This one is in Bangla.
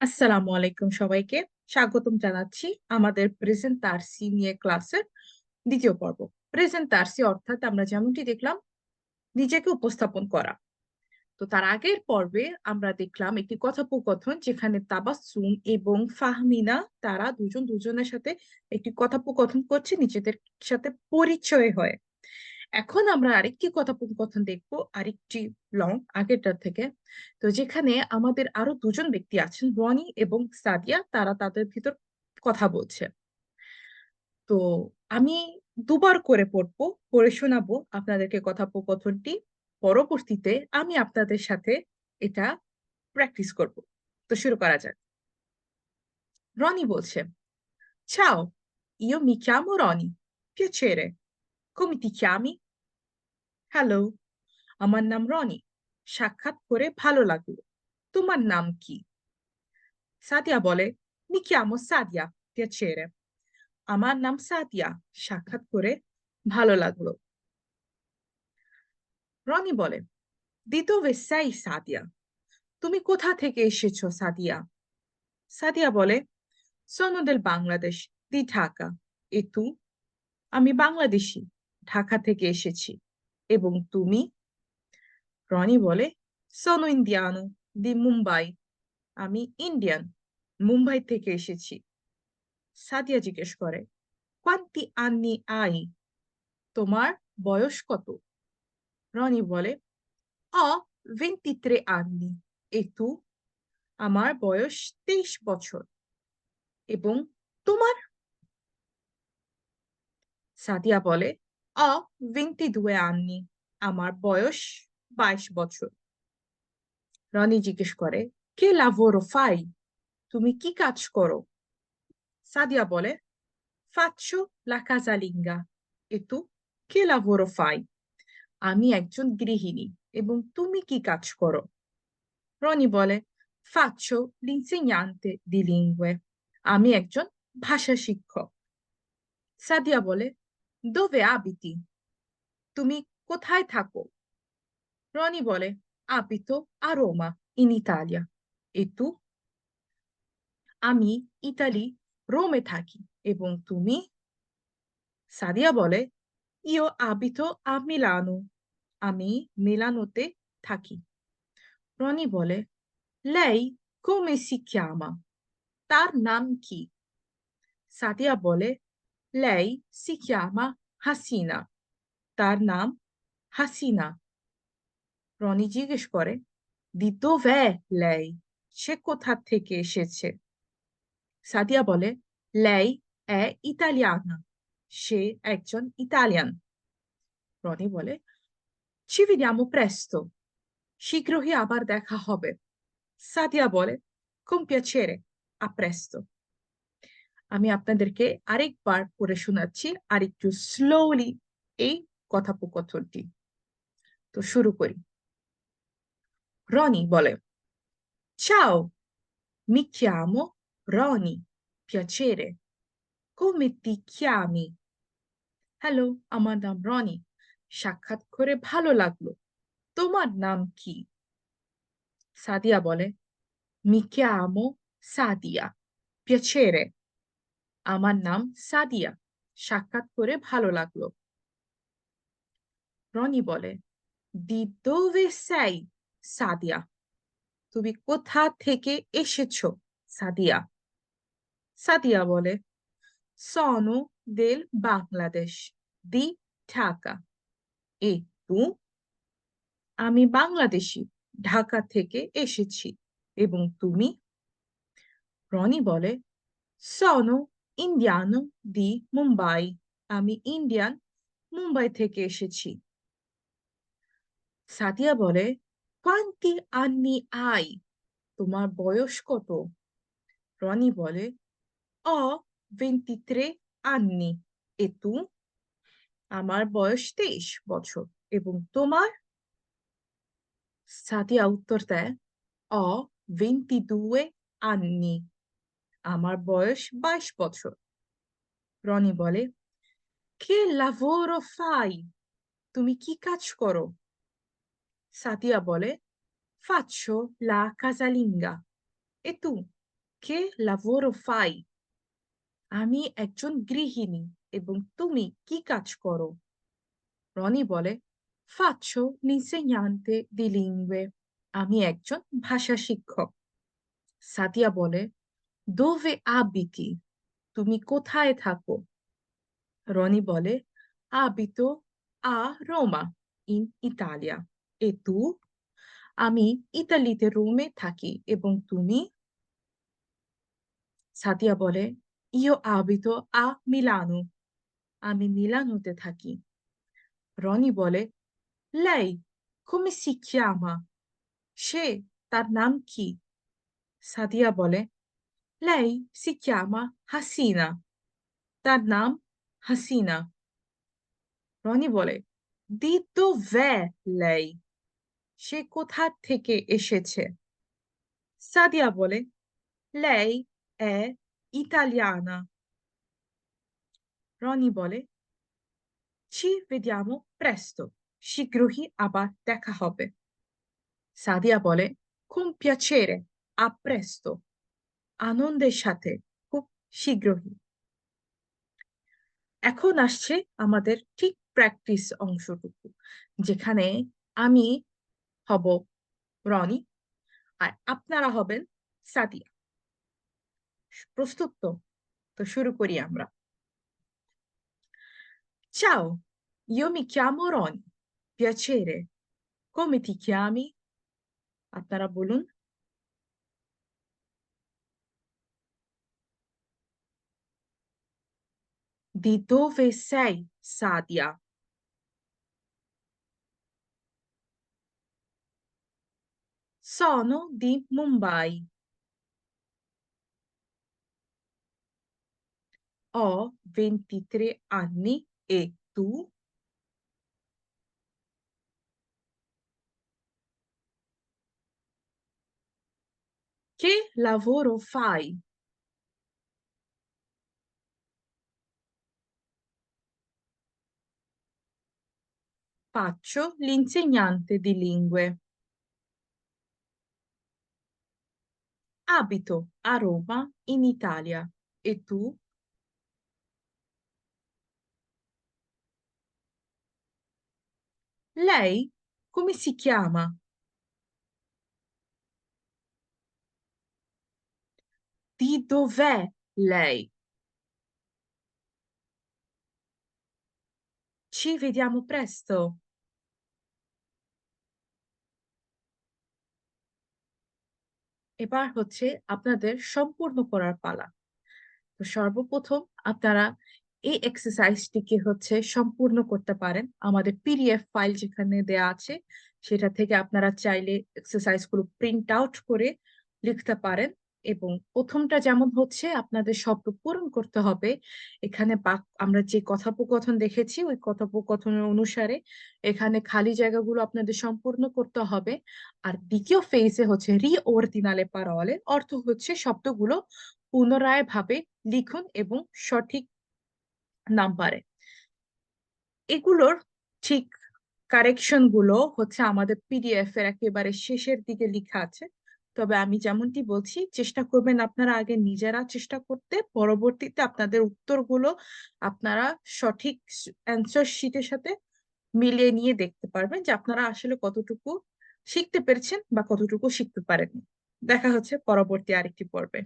আসসালামু আলাইকুম সবাইকে। স্বাগতম জানাচ্ছি আমাদের প্রেজেন্টার্সি নিয়ে ক্লাসের দ্বিতীয় পর্ব। প্রেজেন্টার্সি অর্থাৎ আমরা যেমনটি দেখলাম, নিজেকে উপস্থাপন করা। তো তার আগের পর্বে আমরা দেখলাম একটি কথোপকথন যেখানে তাবাসসুম এবং ফাহমিনা তারা দুজন দুজনের সাথে একটি কথোপকথন করছে, নিজেদের সাথে পরিচয় হয়। এখন আমরা আরেকটি কথোপকথন দেখব আরেকটি লং আগেরটার থেকে তো যেখানে আমাদের আরও দুজন ব্যক্তি আছেন রনি এবং সাদিয়া তারা তাদের ভিতর কথা বলছে তো আমি দুবার করে পড়ব পড়ে শোনাবো আপনাদেরকে কথোপকথনটি পরবর্তীতে আমি আপনাদের সাথে এটা প্র্যাকটিস করব তো শুরু করা যাক রনি বলছে Ciao, io mi chiamo Roni. Piacere. Come ti chiami? Hello আমার নাম রনি। সাক্ষাৎ করে ভালো লাগল। তোমার নাম কি? সাদিয়া বলে, mi chiamo Sadia, piacere আমার নাম সাদিয়া, সাক্ষাৎ করে ভালো লাগল। রনি বলে dove sei সাদিয়া তুমি কোথা থেকে এসেছ, সাদিয়া? সাদিয়া বলে del Bangladesh, di Dhaka e tu? আমি বাংলাদেশি। ঢাকা থেকে এসেছি। এবং তুমি? রনি বলে sono indiano দি মুম্বাই। আমি ইন্ডিয়ান, মুম্বাই থেকে এসেছি। সাদিয়া জিজ্ঞেস করে quanti anni আই, তোমার বয়স কত? রনি বলে, অ 23 anni e tu আমার বয়স তেইশ বছর। এবং তোমার? সাদিয়া বলে ho 22 anni, আমার বয়স বাইশ বছর। রনি জিজ্ঞেস করে, কে lavoro fai? তুমি কি কাজ করো? সাদিয়া বলে, faccio la casalinga e tu che lavoro fai? আমি একজন গৃহিণী এবং তুমি কি কাজ করো? রনি বলে, faccio l'insegnante di lingue আমি একজন ভাষা শিক্ষক। সাদিয়া বলে dove abiti তুমি কোথায় থাকো? রনি বলে abito a Roma in Italia e tu আমি ইতালি, রোমে থাকি, এবং তুমি? সাদিয়া বলে, ইও আবিতো আ মিলানো। আমি মিলানোতে থাকি। রনি বলে, লেই come si chiama তার নাম কি? সাদিয়া বলে লেই si chiama হাসিনা তার নাম হাসিনা রনি জিজ্ঞেস করে, di dov'è lei? সে কোথা থেকে এসেছে সাদিয়া বলে, lei è italiana. সে একজন ইতালিয়ান রনি বলে, ci vediamo presto. শীঘ্রই আবার দেখা হবে সাদিয়া বলে, con piacere. A presto. আমি আপনাদেরকে আরেকবার পড়ে শোনাচ্ছি আর একটু স্লোলি এই কথোপকথনটি। তো শুরু করি। রনি বলে ciao mi chiamo Roni piacere come ti chiami hello, আমার নাম রনি, সাক্ষাৎ করে ভালো লাগল। তোমার নাম কি? সাদিয়া বলে mi chiamo সাদিয়া piacere আমার নাম সাদিয়া। সাক্ষাৎ করে ভালো লাগল। রনি বলে sei সাদিয়া। তুমি কোথা থেকে এসেছ, সাদিয়া? সাদিয়া বলে sono দেল বাংলাদেশ, দি ঢাকা। এ তু? আমি বাংলাদেশি, ঢাকা থেকে এসেছি। এবং তুমি? রনি বলে sono indiano di মুম্বাই আমি ইন্ডিয়ান মুম্বাই থেকে এসেছি। সাদিয়া বলে, quanti আন্নি আই তোমার বয়স কত? রনি বলে অ 23 anni e tu আমার বয়স তেইশ বছর। এবং তোমার? সাদিয়া উত্তর দেয়, ho 22 anni আমার বয়স বাইশ বছর। রনি বলে, কে lavoro ফাই? তুমি কি কাজ করো? সাদিয়া বলে faccio la casalinga e tu কে lavoro fai আমি একজন গৃহিণী এবং তুমি কি কাজ করো? রনি বলে l'insegnante di lingue আমি একজন ভাষা শিক্ষক। সাদিয়া বলে dove abiti তুমি কোথায় থাকো? রনি বলে abito আ রোমা, ইন ইতালিয়া। এ তু? আমি ইতালিতে রোমে থাকি, এবং তুমি? সাতিয়া বলে ইও আবিতো আ মিলানো, আমি মিলানোতে থাকি। রনি বলে, লাই come si chiama সে তার নাম কি? সাদিয়া বলে lei si chiama হাসিনা তার নাম হাসিনা রনি বলে di dov'è lei সে কোথা থেকে এসেছে সাদিয়া বলে lei è italiana রনি বলে ci vediamo presto শীঘ্রই আবার দেখা হবে সাদিয়া বলে con piacere a presto আনন্দের সাথে খুব শীঘ্রই এখন আসছে আমাদের ঠিক প্র্যাকটিস অংশটুকু, যেখানে আমি হব রনি আর আপনারা হবেন সাদিয়া প্রস্তুত তো তো শুরু করি আমরা চাও io mi chiamo Roni. Piacere. Come ti chiami? আপনারা বলুন Di dove sei, Sadia? Sono di Mumbai. Ho 23 anni e tu? Che lavoro fai? Faccio l'insegnante di lingue. Abito a Roma, in Italia. E tu? Lei come si chiama? Di dov'è lei? Ci vediamo presto. এবার হচ্ছে আপনাদের সম্পূর্ণ করার পালা। তো সর্বপ্রথম আপনারা এই এক্সারসাইজটিকে হচ্ছে সম্পূর্ণ করতে পারেন। আমাদের পিডিএফ ফাইল যেখানে দেয়া আছে, সেটা থেকে আপনারা চাইলে এক্সারসাইজগুলো প্রিন্ট আউট করে লিখতে পারেন। এবং প্রথমটা যেমন হচ্ছে, আপনাদের শব্দ পূরণ করতে হবে। এখানে আমরা যে কথোপকথন দেখেছি, ওই কথোপকথনের অনুসারে এখানে খালি জায়গাগুলো আপনাদের সম্পূর্ণ করতে হবে। আর দ্বিতীয় ফেজে হচ্ছে রি ওরদিনালে পারওয়ালে অর্থ হচ্ছে শব্দগুলো পুনরায় ভাবে লিখুন এবং সঠিক নাম্বারে এগুলোর ঠিক কারেকশনগুলো হচ্ছে আমাদের পিডিএফ এর একেবারে শেষের দিকে লেখা আছে। তবে আমি যেমনটি বলছি, চেষ্টা করবেন আপনারা আগে নিজেরা চেষ্টা করতে, পরবর্তীতে আপনাদের উত্তরগুলো আপনারা সঠিক অ্যান্সার শিটের সাথে মিলিয়ে নিয়ে দেখতে পারবেন যে আপনারা আসলে কতটুকু শিখতে পেরেছেন বা কতটুকু শিখতে পারেন দেখা হচ্ছে পরবর্তী আরেকটি পর্বে।